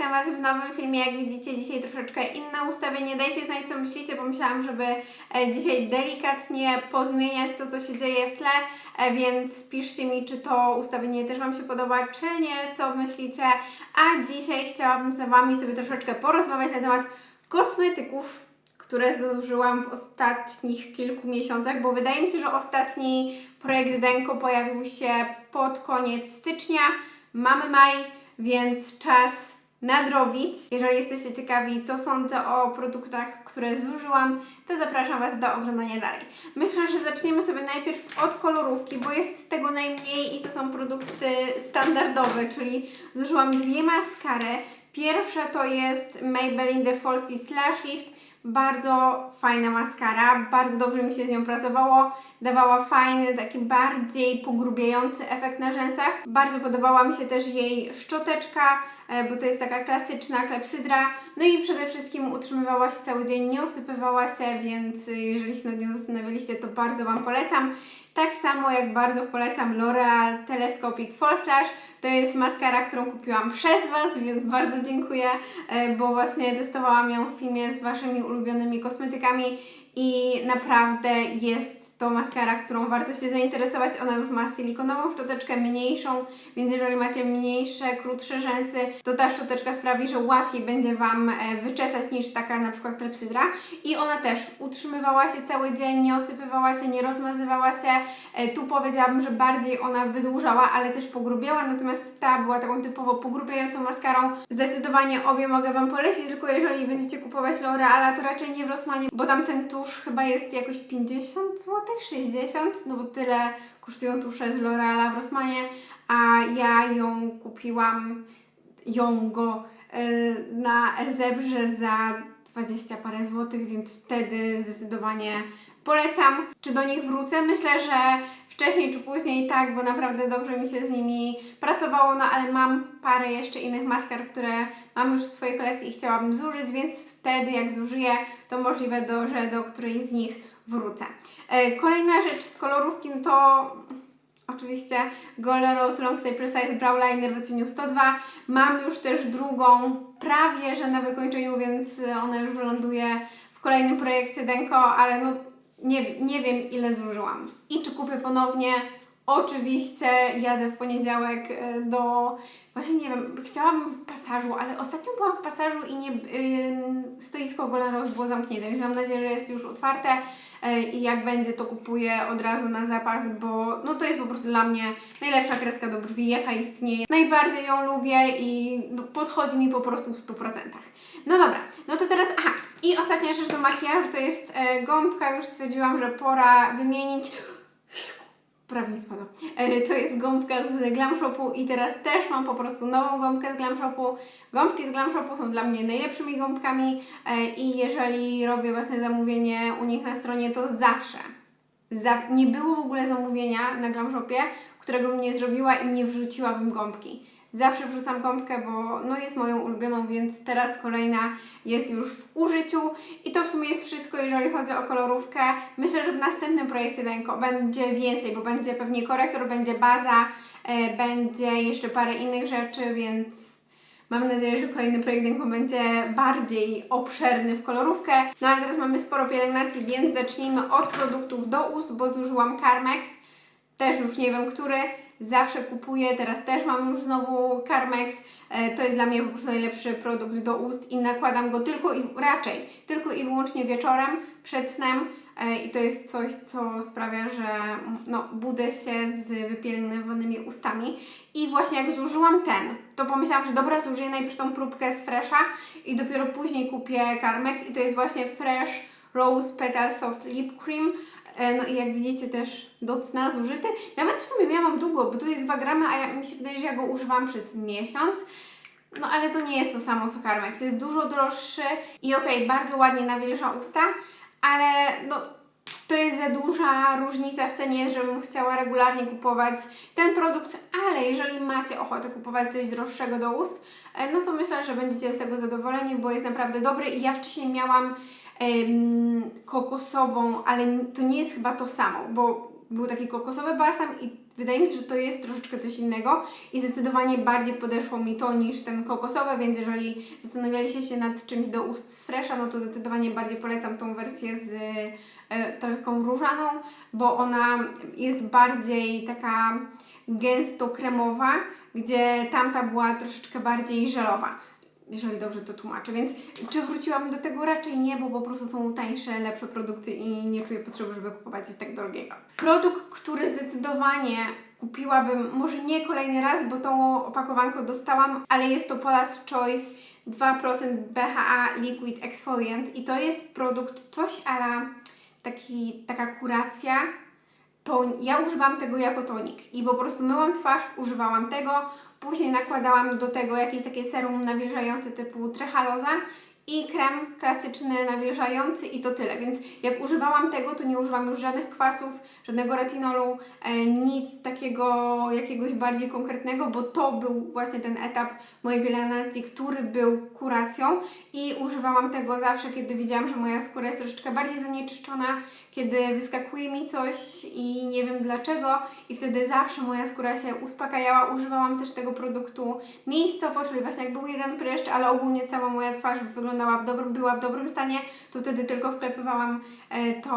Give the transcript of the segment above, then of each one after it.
witam Was w nowym filmie. Jak widzicie, dzisiaj troszeczkę inne ustawienie. Dajcie znać, co myślicie, bo myślałam, żeby e, dzisiaj delikatnie pozmieniać to, co się dzieje w tle, e, więc piszcie mi, czy to ustawienie też Wam się podoba, czy nie, co myślicie. A dzisiaj chciałabym z Wami sobie troszeczkę porozmawiać na temat kosmetyków, które zużyłam w ostatnich kilku miesiącach, bo wydaje mi się, że ostatni projekt Denko pojawił się pod koniec stycznia. Mamy maj, więc czas nadrobić. Jeżeli jesteście ciekawi, co sądzę o produktach, które zużyłam, to zapraszam Was do oglądania dalej. Myślę, że zaczniemy sobie najpierw od kolorówki, bo jest tego najmniej i to są produkty standardowe, czyli zużyłam dwie maskary. Pierwsza to jest Maybelline The Falsies Slash Lift. Bardzo fajna maskara, bardzo dobrze mi się z nią pracowało. Dawała fajny, taki bardziej pogrubiający efekt na rzęsach. Bardzo podobała mi się też jej szczoteczka, e, bo to jest taka klasyczna klepsydra. No i przede wszystkim utrzymywała się cały dzień, nie usypywała się, więc jeżeli się nad nią zastanawialiście, to bardzo Wam polecam. Tak samo jak bardzo polecam L'Oreal Telescopic False Lash. To jest maskara, którą kupiłam przez Was, więc bardzo dziękuję, e, bo właśnie testowałam ją w filmie z Waszymi ulubionymi kosmetykami i naprawdę jest to maskara, którą warto się zainteresować. Ona już ma silikonową szczoteczkę mniejszą, więc jeżeli macie mniejsze, krótsze rzęsy, to ta szczoteczka sprawi, że łatwiej będzie Wam e, wyczesać niż taka na przykład klepsydra. I ona też utrzymywała się cały dzień, nie osypywała się, nie rozmazywała się. E, Tu powiedziałabym, że bardziej ona wydłużała, ale też pogrubiała, natomiast ta była taką typowo pogrubiającą maskarą. Zdecydowanie obie mogę Wam polecić, tylko jeżeli będziecie kupować L'Oreala, to raczej nie w Rossmanie, bo tam ten tusz chyba jest jakoś 50 zł, 60, no bo tyle kosztują tusze z L'Oreala w Rossmanie, a ja ją kupiłam, ją go y, na Zebrze za 20 parę złotych, więc wtedy zdecydowanie polecam. Czy do nich wrócę? Myślę, że wcześniej czy później tak, bo naprawdę dobrze mi się z nimi pracowało, no ale mam parę jeszcze innych maskar, które mam już w swojej kolekcji i chciałabym zużyć, więc wtedy jak zużyję, to możliwe, do, że do którejś z nich wrócę. E, Kolejna rzecz z kolorówki no to Oczywiście Golden Rose Long Stay Precise Brow Liner w odcieniu 102. Mam już też drugą, prawie że na wykończeniu, więc ona już wyląduje w kolejnym projekcie Denko, ale no nie, nie wiem ile zużyłam. I czy kupię ponownie? Oczywiście jadę w poniedziałek y, do. Właśnie nie wiem, chciałabym w pasażu, ale ostatnio byłam w pasażu i nie, y, stoisko Rose było zamknięte, więc mam nadzieję, że jest już otwarte y, i jak będzie, to kupuję od razu na zapas, bo no to jest po prostu dla mnie najlepsza kredka do brwi, jaka istnieje. Najbardziej ją lubię i no, podchodzi mi po prostu w 100%. No dobra, no to teraz, aha, i ostatnia rzecz do makijażu to jest e, gąbka, już stwierdziłam, że pora wymienić. Prawie mi. E, To jest gąbka z Glam Shopu i teraz też mam po prostu nową gąbkę z Glam Shopu. Gąbki z Glam Shopu są dla mnie najlepszymi gąbkami e, i jeżeli robię własne zamówienie u nich na stronie, to zawsze, za, nie było w ogóle zamówienia na Glam Shopie, którego bym nie zrobiła i nie wrzuciłabym gąbki. Zawsze wrzucam gąbkę, bo no jest moją ulubioną, więc teraz kolejna jest już w użyciu. I to w sumie jest wszystko, jeżeli chodzi o kolorówkę. Myślę, że w następnym projekcie Denko będzie więcej, bo będzie pewnie korektor, będzie baza, e, będzie jeszcze parę innych rzeczy, więc Mam nadzieję, że kolejny projekt Denko będzie bardziej obszerny w kolorówkę. No ale teraz mamy sporo pielęgnacji, więc zacznijmy od produktów do ust, bo zużyłam Carmex. Też już nie wiem, który. Zawsze kupuję, teraz też mam już znowu Carmex. E, To jest dla mnie po prostu najlepszy produkt do ust i nakładam go tylko i raczej, tylko i wyłącznie wieczorem, przed snem. E, I to jest coś, co sprawia, że no, budzę się z wypielęgnowanymi ustami. I właśnie jak zużyłam ten, to pomyślałam, że dobra, zużyję najpierw tą próbkę z Fresha i dopiero później kupię Carmex. I to jest właśnie Fresh Rose Petal Soft Lip Cream. E, No i jak widzicie też do cna zużyty. Nawet w sumie miałam długo, bo tu jest 2 gramy, a ja, mi się wydaje, że ja go używam przez miesiąc. No ale to nie jest to samo co Carmex. Jest dużo droższy i okej, bardzo ładnie nawilża usta, ale no to jest za duża różnica w cenie, żebym chciała regularnie kupować ten produkt, ale jeżeli macie ochotę kupować coś droższego do ust, e, no to myślę, że będziecie z tego zadowoleni, bo jest naprawdę dobry i ja wcześniej miałam kokosową, ale to nie jest chyba to samo, bo był taki kokosowy balsam i wydaje mi się, że to jest troszeczkę coś innego i zdecydowanie bardziej podeszło mi to niż ten kokosowy, więc jeżeli zastanawialiście się nad czymś do ust z Fresha, no to zdecydowanie bardziej polecam tą wersję z e, taką różaną, bo ona jest bardziej taka gęsto kremowa, gdzie tamta była troszeczkę bardziej żelowa jeżeli dobrze to tłumaczę. Więc czy wróciłam do tego? Raczej nie, bo po prostu są tańsze, lepsze produkty i nie czuję potrzeby, żeby kupować coś tak drogiego. Produkt, który zdecydowanie kupiłabym, może nie kolejny raz, bo tą opakowankę dostałam, ale jest to Paula's Choice 2% BHA Liquid Exfoliant i to jest produkt coś ala taki, taka kuracja, to ja używam tego jako tonik i po prostu myłam twarz, używałam tego, później nakładałam do tego jakieś takie serum nawilżające typu Trehaloza i krem klasyczny nawilżający i to tyle, więc jak używałam tego, to nie używam już żadnych kwasów, żadnego retinolu, e, nic takiego jakiegoś bardziej konkretnego, bo to był właśnie ten etap mojej pielęgnacji, który był kuracją. I używałam tego zawsze, kiedy widziałam, że moja skóra jest troszeczkę bardziej zanieczyszczona, kiedy wyskakuje mi coś i nie wiem dlaczego. I wtedy zawsze moja skóra się uspokajała. Używałam też tego produktu miejscowo, czyli właśnie jak był jeden pryszcz, ale ogólnie cała moja twarz wyglądała w dobrym, była w dobrym stanie, to wtedy tylko wklepywałam e, to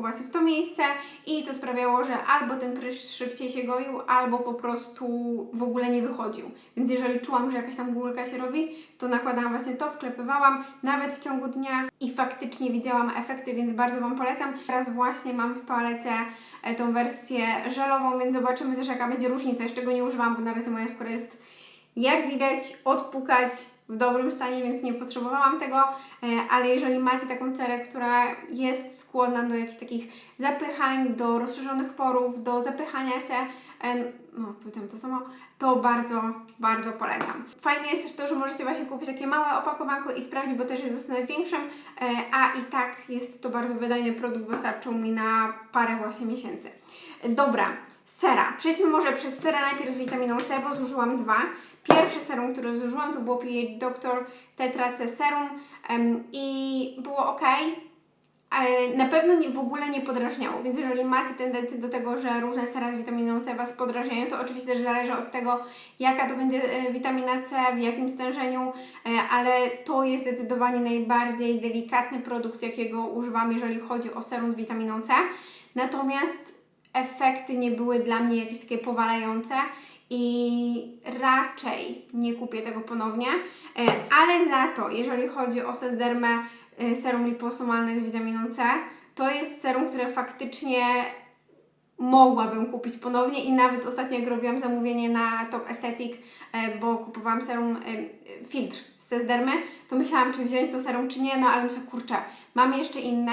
właśnie w to miejsce i to sprawiało, że albo ten pryszcz szybciej się goił, albo po prostu w ogóle nie wychodził. Więc jeżeli czułam, że jakaś tam górka się robi, to nakładałam właśnie to, wklepywałam nawet w ciągu dnia i faktycznie widziałam efekty, więc bardzo Wam polecam. Teraz właśnie mam w toalecie e, tą wersję żelową, więc zobaczymy też jaka będzie różnica. Jeszcze go nie używam, bo na razie moja skóra jest jak widać odpukać w dobrym stanie, więc nie potrzebowałam tego, e, ale jeżeli macie taką cerę, która jest skłonna do jakichś takich zapychań, do rozszerzonych porów, do zapychania się, e, no powiedziałam to samo, to bardzo, bardzo polecam. Fajne jest też to, że możecie właśnie kupić takie małe opakowanko i sprawdzić, bo też jest w większym, e, a i tak jest to bardzo wydajny produkt, wystarczył mi na parę właśnie miesięcy. Dobra, sera. Przejdźmy może przez serę najpierw z witaminą C, bo zużyłam dwa. Pierwsze serum, które zużyłam, to było PH Doctor Tetra C Serum em, i było ok. E, Na pewno nie, w ogóle nie podrażniało, więc jeżeli macie tendencję do tego, że różne sera z witaminą C Was podrażniają, to oczywiście też zależy od tego, jaka to będzie e, witamina C, w jakim stężeniu, e, ale to jest zdecydowanie najbardziej delikatny produkt, jakiego używam, jeżeli chodzi o serum z witaminą C. Natomiast efekty nie były dla mnie jakieś takie powalające i raczej nie kupię tego ponownie, E, ale za to, jeżeli chodzi o Sesdermę e, serum liposomalne z witaminą C, to jest serum, które faktycznie mogłabym kupić ponownie i nawet ostatnio jak robiłam zamówienie na Top Aesthetic, e, bo kupowałam serum, filtr z Sesdermy, to myślałam czy wziąć to serum czy nie, no ale myślę, kurczę, mam jeszcze inne,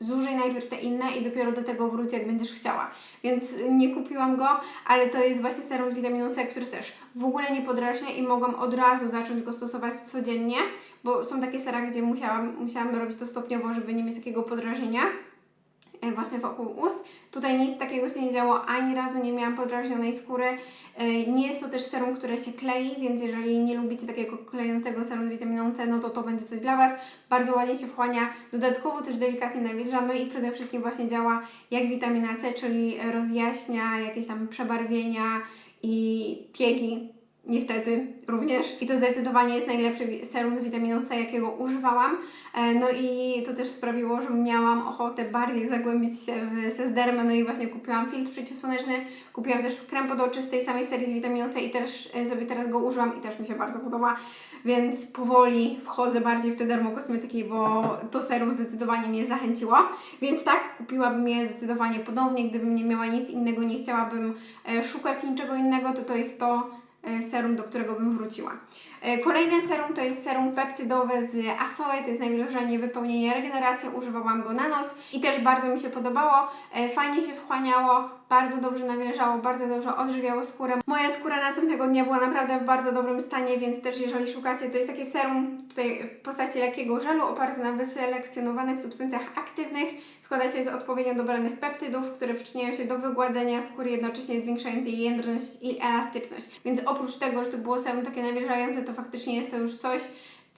zużyj najpierw te inne i dopiero do tego wróć, jak będziesz chciała. Więc nie kupiłam go, ale to jest właśnie serum z witaminą C, który też w ogóle nie podrażnia i mogłam od razu zacząć go stosować codziennie, bo są takie sera, gdzie musiałam, musiałam robić to stopniowo, żeby nie mieć takiego podrażnienia właśnie wokół ust. Tutaj nic takiego się nie działo, ani razu nie miałam podrażnionej skóry. E, Nie jest to też serum, które się klei, więc jeżeli nie lubicie takiego klejącego serum z witaminą C, no to to będzie coś dla Was. Bardzo ładnie się wchłania, dodatkowo też delikatnie nawilża, no i przede wszystkim właśnie działa jak witamina C, czyli rozjaśnia jakieś tam przebarwienia i piegi niestety również. I to zdecydowanie jest najlepszy serum z witaminą C, jakiego używałam. E, No i to też sprawiło, że miałam ochotę bardziej zagłębić się w Sesdermę, no i właśnie kupiłam filtr przeciwsłoneczny, kupiłam też krem pod oczy z tej samej serii z witaminą C i też e, sobie teraz go używam i też mi się bardzo podoba, więc powoli wchodzę bardziej w te dermokosmetyki, bo to serum zdecydowanie mnie zachęciło. Więc tak, kupiłabym je zdecydowanie ponownie, gdybym nie miała nic innego, nie chciałabym e, szukać niczego innego, to to jest to serum, do którego bym wróciła. E, Kolejne serum to jest serum peptydowe z Asoe, to jest nawilżenie, wypełnienie, regeneracja. Używałam go na noc i też bardzo mi się podobało. E, Fajnie się wchłaniało, bardzo dobrze nawilżało, bardzo dobrze odżywiało skórę. Moja skóra następnego dnia była naprawdę w bardzo dobrym stanie, więc też jeżeli szukacie, to jest takie serum tutaj w postaci lekkiego żelu oparte na wyselekcjonowanych substancjach aktywnych. Składa się z odpowiednio dobranych peptydów, które przyczyniają się do wygładzenia skóry, jednocześnie zwiększając jej jędrność i elastyczność. Więc oprócz tego, że to było serum takie nawilżające, to faktycznie jest to już coś,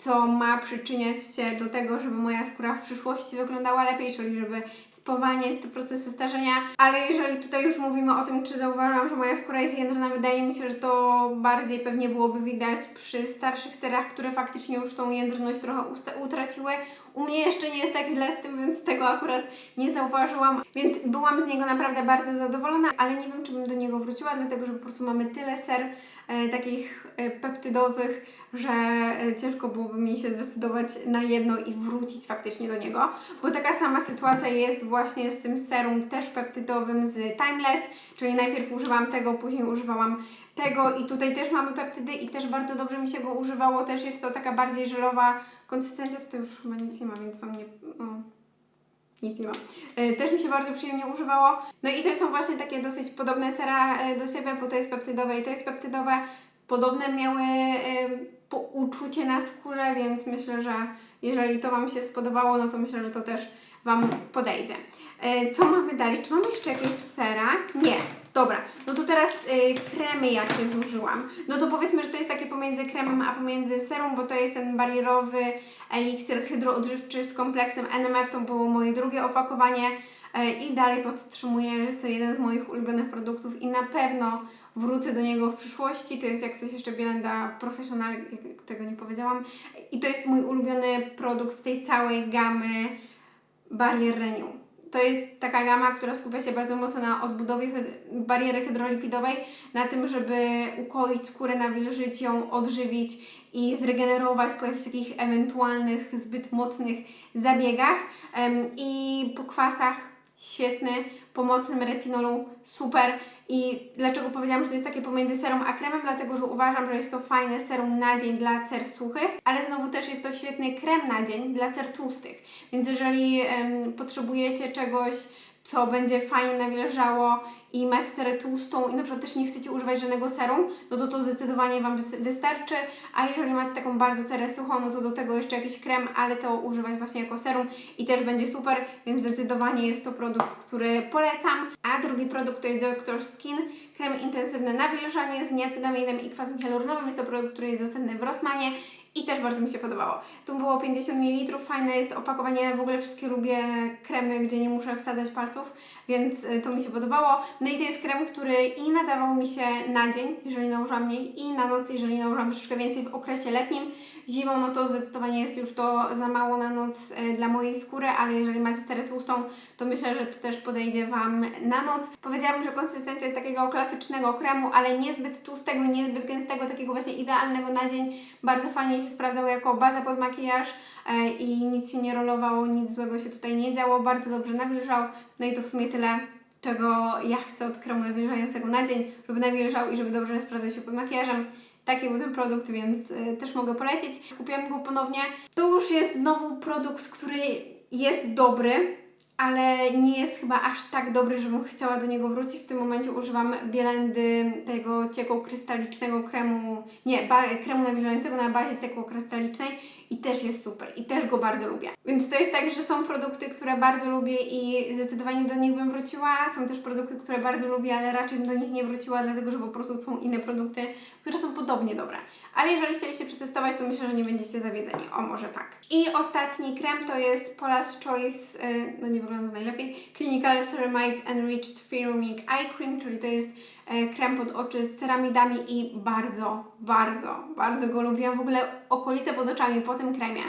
co ma przyczyniać się do tego, żeby moja skóra w przyszłości wyglądała lepiej, czyli żeby spowalniać te procesy starzenia. Ale jeżeli tutaj już mówimy o tym, czy zauważyłam, że moja skóra jest jędrna, wydaje mi się, że to bardziej pewnie byłoby widać przy starszych cerach, które faktycznie już tą jędrność trochę utraciły. U mnie jeszcze nie jest tak źle z tym, więc tego akurat nie zauważyłam, więc byłam z niego naprawdę bardzo zadowolona, ale nie wiem, czy bym do niego wróciła, dlatego że po prostu mamy tyle ser e, takich e, peptydowych, że e, ciężko byłoby mi się zdecydować na jedno i wrócić faktycznie do niego, bo taka sama sytuacja jest właśnie z tym serum też peptydowym z Timeless, czyli najpierw używałam tego, później używałam tego i tutaj też mamy peptydy i też bardzo dobrze mi się go używało, też jest to taka bardziej żelowa konsystencja, tutaj już chyba nic nie ma, więc Wam nie... No. Nic nie ma. E, Też mi się bardzo przyjemnie używało. No i to są właśnie takie dosyć podobne sera e, do siebie, bo to jest peptydowe i to jest peptydowe. Podobne miały po uczucie na skórze, więc myślę, że jeżeli to Wam się spodobało, no to myślę, że to też Wam podejdzie. E, Co mamy dalej? Czy mamy jeszcze jakieś sera? Nie. Dobra, no to teraz y, kremy jakie zużyłam. No to powiedzmy, że to jest takie pomiędzy kremem a pomiędzy serum, bo to jest ten barierowy eliksir hydroodżywczy z kompleksem NMF, to było moje drugie opakowanie y, i dalej podtrzymuję, że jest to jeden z moich ulubionych produktów i na pewno wrócę do niego w przyszłości. To jest jak coś jeszcze Bielenda Professional, tego nie powiedziałam. I to jest mój ulubiony produkt z tej całej gamy Barrier Renew. To jest taka gama, która skupia się bardzo mocno na odbudowie bariery hydrolipidowej, na tym, żeby ukoić skórę, nawilżyć ją, odżywić i zregenerować po jakichś takich ewentualnych zbyt mocnych zabiegach. Em, I po kwasach świetny, po mocnym retinolu super. I dlaczego powiedziałam, że to jest takie pomiędzy serum a kremem? Dlatego, że uważam, że jest to fajne serum na dzień dla cer suchych, ale znowu też jest to świetny krem na dzień dla cer tłustych. Więc jeżeli em, potrzebujecie czegoś, co będzie fajnie nawilżało i macie cerę tłustą i na przykład też nie chcecie używać żadnego serum, no to to zdecydowanie Wam wys- wystarczy. A jeżeli macie taką bardzo cerę suchą, no to do tego jeszcze jakiś krem, ale to używać właśnie jako serum i też będzie super, więc zdecydowanie jest to produkt, który polecam. A drugi produkt to jest Dr. Skin, krem intensywny nawilżanie z niacydaminem i kwasem hialuronowym. Jest to produkt, który jest dostępny w Rossmanie i też bardzo mi się podobało. Tu było 50 ml, fajne jest opakowanie, w ogóle wszystkie lubię kremy, gdzie nie muszę wsadzać palców, więc y, to mi się podobało. No i to jest krem, który i nadawał mi się na dzień, jeżeli nałożyłam mniej, i na noc, jeżeli nałożyłam troszeczkę więcej w okresie letnim. Zimą, no to zdecydowanie jest już to za mało na noc y, dla mojej skóry, ale jeżeli macie cerę tłustą, to myślę, że to też podejdzie Wam na noc. Powiedziałabym, że konsystencja jest takiego klasycznego kremu, ale niezbyt tłustego, niezbyt gęstego, takiego właśnie idealnego na dzień. Bardzo fajnie się sprawdzał jako baza pod makijaż e, i nic się nie rolowało, nic złego się tutaj nie działo, bardzo dobrze nawilżał. No i to w sumie tyle, czego ja chcę od kremu nawilżającego na dzień, żeby nawilżał i żeby dobrze sprawdzał się pod makijażem. Taki był ten produkt, więc y, też mogę polecić. Kupiłam go ponownie. To już jest znowu produkt, który jest dobry, ale nie jest chyba aż tak dobry, żebym chciała do niego wrócić. W tym momencie używam Bielendy tego ciekłokrystalicznego kremu, nie, ba, kremu nawilżającego na bazie ciekłokrystalicznej i też jest super i też go bardzo lubię. Więc to jest tak, że są produkty, które bardzo lubię i zdecydowanie do nich bym wróciła. Są też produkty, które bardzo lubię, ale raczej bym do nich nie wróciła, dlatego że po prostu są inne produkty, które są podobnie dobre. Ale jeżeli chcieliście przetestować, to myślę, że nie będziecie zawiedzeni. O, może tak. I ostatni krem to jest Paula's Choice, y, no nie wygląda najlepiej, Clinical Ceramide Enriched Firmic Eye Cream, czyli to jest krem pod oczy z ceramidami i bardzo, bardzo, bardzo go lubiłam. W ogóle okolice pod oczami po tym kremie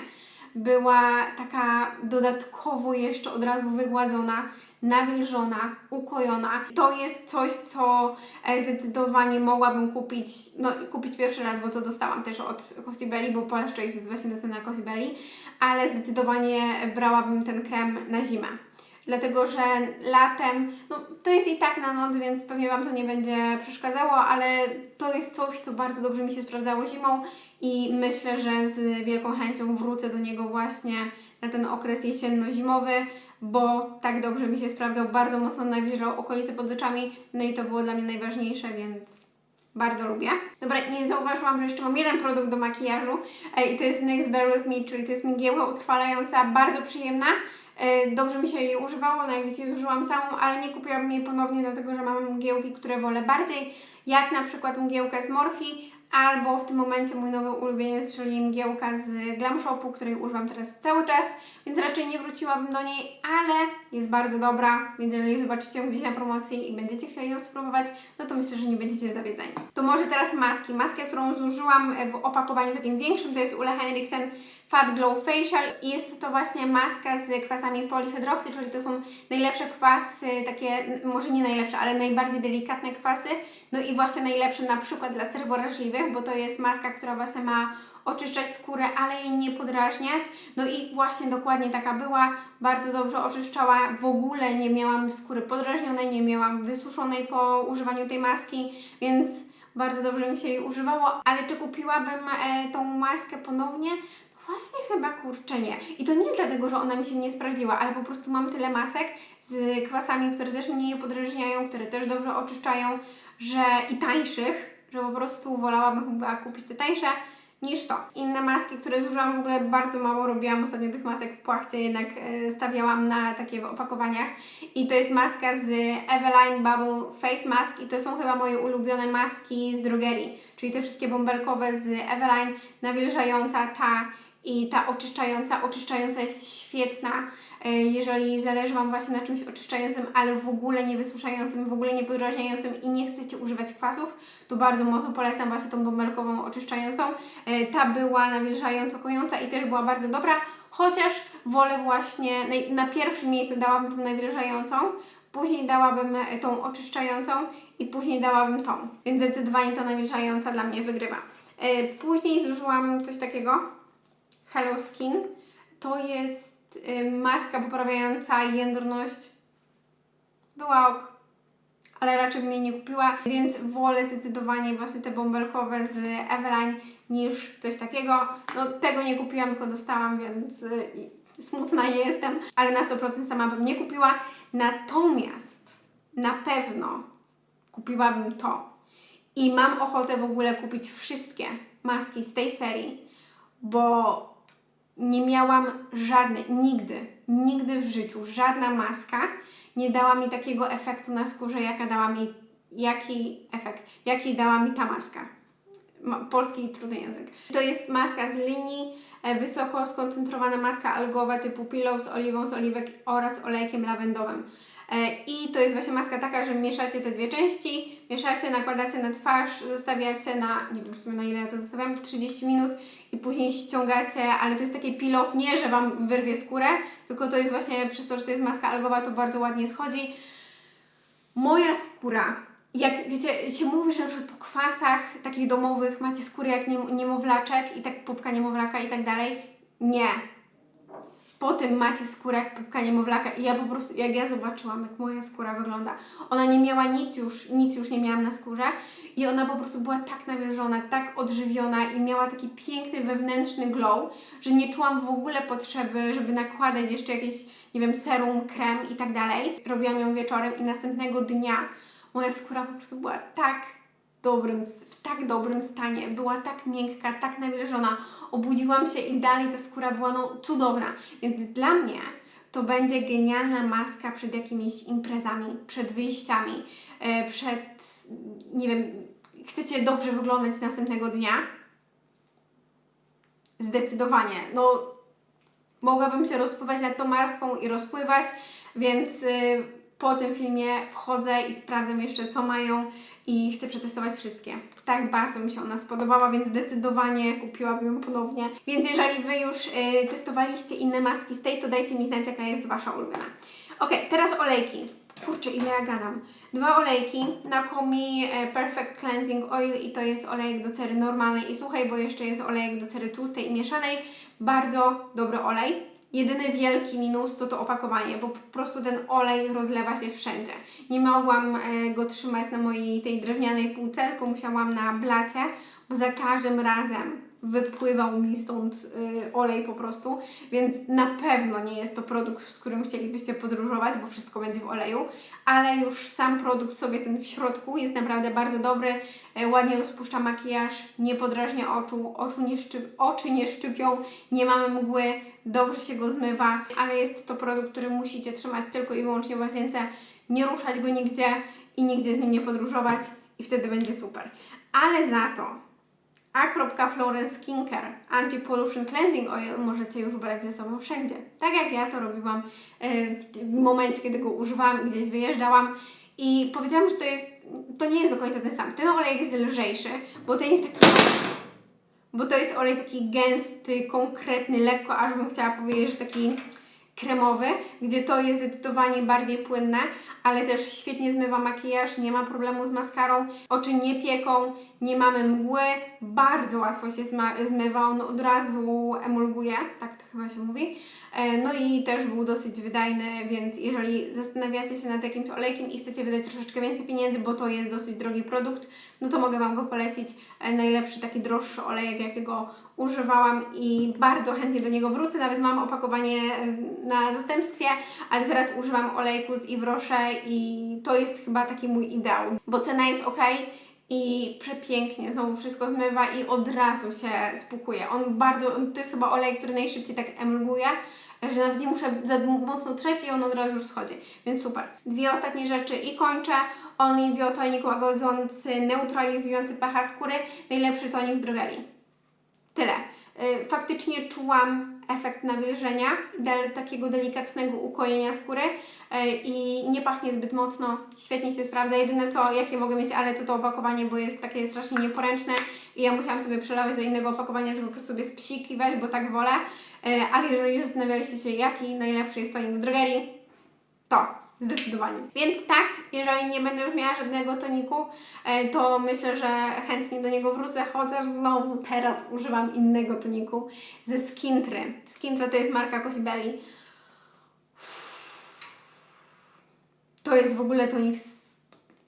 była taka dodatkowo jeszcze od razu wygładzona, nawilżona, ukojona. To jest coś, co e, zdecydowanie mogłabym kupić, no kupić pierwszy raz, bo to dostałam też od Costi Belli, bo Paula's Choice jest właśnie dostępna na Costi Belli, ale zdecydowanie brałabym ten krem na zimę. Dlatego, że latem, no to jest i tak na noc, więc pewnie Wam to nie będzie przeszkadzało, ale to jest coś, co bardzo dobrze mi się sprawdzało zimą i myślę, że z wielką chęcią wrócę do niego właśnie na ten okres jesienno-zimowy, bo tak dobrze mi się sprawdzał, bardzo mocno nawilżał okolice pod oczami, no i to było dla mnie najważniejsze, więc bardzo lubię. Dobra, nie zauważyłam, że jeszcze mam jeden produkt do makijażu e, i to jest NYX Bear With Me, czyli to jest mgiełka utrwalająca, bardzo przyjemna. E, Dobrze mi się jej używało, no jak wiecie, zużyłam całą, ale nie kupiłabym jej ponownie, dlatego że mam mgiełki, które wolę bardziej, jak na przykład mgiełkę z Morphe, albo w tym momencie mój nowy ulubieniec, czyli mgiełka z Glam Shopu, której używam teraz cały czas, więc raczej nie wróciłabym do niej, ale jest bardzo dobra, więc jeżeli zobaczycie ją gdzieś na promocji i będziecie chcieli ją spróbować, no to myślę, że nie będziecie zawiedzeni. To może teraz maski. Maskę, którą zużyłam w opakowaniu takim większym, to jest Ule Henriksen Fat Glow Facial i jest to właśnie maska z kwasami polyhydroksy, czyli to są najlepsze kwasy, takie, może nie najlepsze, ale najbardziej delikatne kwasy, no i właśnie najlepsze na przykład dla cerworażliwych, bo to jest maska, która właśnie ma oczyszczać skórę, ale jej nie podrażniać. No i właśnie dokładnie taka była, bardzo dobrze oczyszczała, w ogóle nie miałam skóry podrażnionej, nie miałam wysuszonej po używaniu tej maski, więc bardzo dobrze mi się jej używało, ale czy kupiłabym e, tą maskę ponownie? Właśnie chyba kurczę nie. I to nie dlatego, że ona mi się nie sprawdziła, ale po prostu mam tyle masek z kwasami, które też mnie nie podrażniają, które też dobrze oczyszczają, że i tańszych, że po prostu wolałabym chyba kupić te tańsze niż to. Inne maski, które zużyłam w ogóle bardzo mało, robiłam ostatnio tych masek w płachcie, jednak e, stawiałam na takie w opakowaniach. I to jest maska z Eveline Bubble Face Mask i to są chyba moje ulubione maski z drogerii, czyli te wszystkie bąbelkowe z Eveline, nawilżająca ta i ta oczyszczająca, oczyszczająca jest świetna, e, jeżeli zależy Wam właśnie na czymś oczyszczającym, ale w ogóle nie wysuszającym, w ogóle nie podrażniającym i nie chcecie używać kwasów, to bardzo mocno polecam właśnie tą bąbelkową oczyszczającą. E, Ta była nawilżająco kojąca i też była bardzo dobra, chociaż wolę właśnie, na, pierwszym miejscu dałabym tą nawilżającą, później dałabym e, tą oczyszczającą i później dałabym tą, więc zdecydowanie ta nawilżająca dla mnie wygrywa. Później zużyłam coś takiego, Hello Skin. To jest y, maska poprawiająca jędrność. Była ok, ale raczej jej nie kupiła, więc wolę zdecydowanie właśnie te bąbelkowe z Eveline niż coś takiego. No tego nie kupiłam, tylko dostałam, więc y, smutna jestem, ale na 100% sama bym nie kupiła. Natomiast na pewno kupiłabym to. I mam ochotę w ogóle kupić wszystkie maski z tej serii, bo nie miałam żadnej, nigdy, nigdy w życiu, żadna maska nie dała mi takiego efektu na skórze, jaka dała mi, jaki efekt, jaki dała mi ta maska. Ma, polski trudny język. To jest maska z linii, e, wysoko skoncentrowana maska algowa typu pillow z oliwą z oliwek oraz olejkiem lawendowym. E, I to jest właśnie maska taka, że mieszacie te dwie części, mieszacie, nakładacie na twarz, zostawiacie na, nie wiem w sumie na ile ja to zostawiam, 30 minut i później ściągacie, ale to jest taki pillow, nie, że Wam wyrwie skórę, tylko to jest właśnie przez to, że to jest maska algowa, to bardzo ładnie schodzi. Moja skóra, jak wiecie, się mówi, że na przykład po kwasach takich domowych macie skórę jak niemo- niemowlaczek i tak pupka niemowlaka i tak dalej. Nie. Po tym macie skórę jak pupka niemowlaka i ja po prostu, jak ja zobaczyłam, jak moja skóra wygląda, ona nie miała nic już, nic już nie miałam na skórze i ona po prostu była tak nawilżona, tak odżywiona i miała taki piękny wewnętrzny glow, że nie czułam w ogóle potrzeby, żeby nakładać jeszcze jakieś, nie wiem, serum, krem i tak dalej. Robiłam ją wieczorem i następnego dnia moja skóra po prostu była tak dobrym, w tak dobrym stanie, była tak miękka, tak nawilżona, obudziłam się i dalej ta skóra była no cudowna, więc dla mnie to będzie genialna maska przed jakimiś imprezami, przed wyjściami, e, przed, nie wiem, chcecie dobrze wyglądać następnego dnia? Zdecydowanie, no mogłabym się rozpływać nad tą maską i rozpływać, więc y, po tym filmie wchodzę i sprawdzam jeszcze co mają i chcę przetestować wszystkie. Tak bardzo mi się ona spodobała, więc zdecydowanie kupiłabym ją ponownie. Więc jeżeli Wy już y, testowaliście inne maski z tej, to dajcie mi znać jaka jest Wasza ulubiona. Ok, teraz olejki. Kurczę, ile ja gadam. Dwa olejki. Nakomi e, Perfect Cleansing Oil i to jest olejek do cery normalnej i suchej, bo jeszcze jest olejek do cery tłustej i mieszanej. Bardzo dobry olej. Jedyny wielki minus to to opakowanie, bo po prostu ten olej rozlewa się wszędzie. Nie mogłam e, go trzymać na mojej tej drewnianej półce, tylko musiałam na blacie, bo za każdym razem wypływał mi stąd y, olej po prostu, więc na pewno nie jest to produkt, z którym chcielibyście podróżować, bo wszystko będzie w oleju, ale już sam produkt sobie ten w środku jest naprawdę bardzo dobry, e, ładnie rozpuszcza makijaż, nie podrażnia oczu, oczu nie szczyp, oczy nie szczypią, nie mamy mgły, dobrze się go zmywa, ale jest to produkt, który musicie trzymać tylko i wyłącznie w łazience, nie ruszać go nigdzie i nigdzie z nim nie podróżować i wtedy będzie super. Ale za to A.Florence Skincare Anti-Pollution Cleansing Oil możecie już brać ze sobą wszędzie. Tak jak ja to robiłam e, w momencie, kiedy go używałam i gdzieś wyjeżdżałam. I powiedziałam, że to jest, to nie jest do końca ten sam. Ten olej jest lżejszy, bo ten jest taki bo to jest olej taki gęsty, konkretny, lekko, aż bym chciała powiedzieć, że taki kremowy, gdzie to jest zdecydowanie bardziej płynne, ale też świetnie zmywa makijaż, nie ma problemu z maskarą, oczy nie pieką, nie mamy mgły, bardzo łatwo się zmywa, on od razu emulguje, tak to chyba się mówi. E, No i też był dosyć wydajny, więc jeżeli zastanawiacie się nad jakimś olejkiem i chcecie wydać troszeczkę więcej pieniędzy, bo to jest dosyć drogi produkt, no to mogę Wam go polecić. E, Najlepszy taki droższy olejek, jakiego używałam i bardzo chętnie do niego wrócę. Nawet mam opakowanie e, na zastępstwie, ale teraz używam olejku z Rocher i to jest chyba taki mój ideał, bo cena jest ok i przepięknie znowu wszystko zmywa i od razu się spukuje. On bardzo, to jest chyba olej, który najszybciej tak emulguje, że nawet nie muszę za mocno trzeć i on od razu już schodzi, więc super. Dwie ostatnie rzeczy i kończę. Only Biotonik łagodzący, neutralizujący pH skóry, najlepszy tonik w drogerii. Tyle. Y, Faktycznie czułam efekt nawilżenia, takiego delikatnego ukojenia skóry y, i nie pachnie zbyt mocno, świetnie się sprawdza. Jedyne co, jakie mogę mieć, ale to to opakowanie, bo jest takie strasznie nieporęczne i ja musiałam sobie przelewać do innego opakowania, żeby po prostu sobie spsikiwać, bo tak wolę. Y, Ale jeżeli już zastanawialiście się, jaki najlepszy jest tonik w drogerii, to zdecydowanie. Więc tak, jeżeli nie będę już miała żadnego toniku, e, to myślę, że chętnie do niego wrócę, chociaż znowu teraz używam innego toniku ze Skintry. Skintra to jest marka Cosibelli. To jest w ogóle tonik z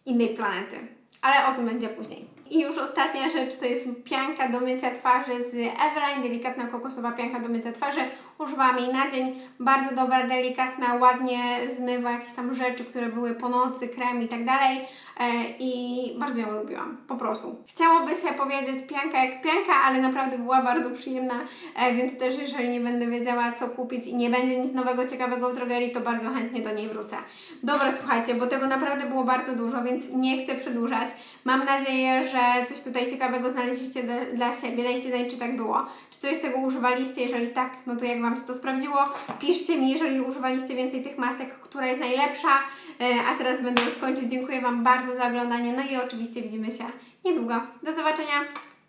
innej planety, ale o tym będzie później. I już ostatnia rzecz to jest pianka do mycia twarzy z Everline, delikatna kokosowa pianka do mycia twarzy. Używałam jej na dzień, bardzo dobra, delikatna, ładnie zmywa jakieś tam rzeczy, które były po nocy, krem i tak dalej e, i bardzo ją lubiłam, po prostu. Chciałoby się powiedzieć pianka jak pianka, ale naprawdę była bardzo przyjemna, e, więc też jeżeli nie będę wiedziała co kupić i nie będzie nic nowego, ciekawego w drogerii, to bardzo chętnie do niej wrócę. Dobra, słuchajcie, bo tego naprawdę było bardzo dużo, więc nie chcę przedłużać. Mam nadzieję, że coś tutaj ciekawego znaleźliście dla, siebie. Dajcie znać, czy tak było. Czy coś z tego używaliście? Jeżeli tak, no to jak Wam się to sprawdziło? Piszcie mi, jeżeli używaliście więcej tych masek, która jest najlepsza. E, A teraz będę już kończyć. Dziękuję Wam bardzo za oglądanie. No i oczywiście widzimy się niedługo. Do zobaczenia.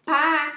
Pa!